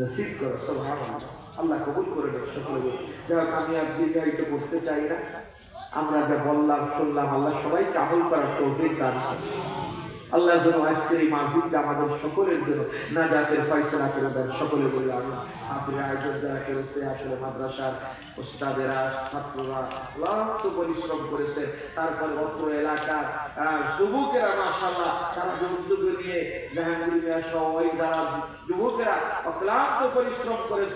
নসিব করো আল্লাহ কবুল করে দেয় সকলে বলি যাই আমি আর দীর্ঘায়িত করতে চাই না, আমরা যা বললাম, শুনলাম, আল্লাহ সবাই আমল করার তৌফিক দান। আল্লাহ যেন আজকের এই মাহফিলটা আমাদের সকলের জন্য। না জাতের ফয়সলা করে দেন, সকলে বলে আপনার আয়োজন আসলে মাদ্রাসার ওস্তাদেরা, ছাত্ররা পরিশ্রম করেছে। তারপর অত্র এলাকার যুবকেরা মাশাল্লাহ তারা যে উদ্যোগ নিয়ে জাহাঙ্গীর সহ ওই যারা যুবকেরা অক্লান্ত পরিশ্রম করেছে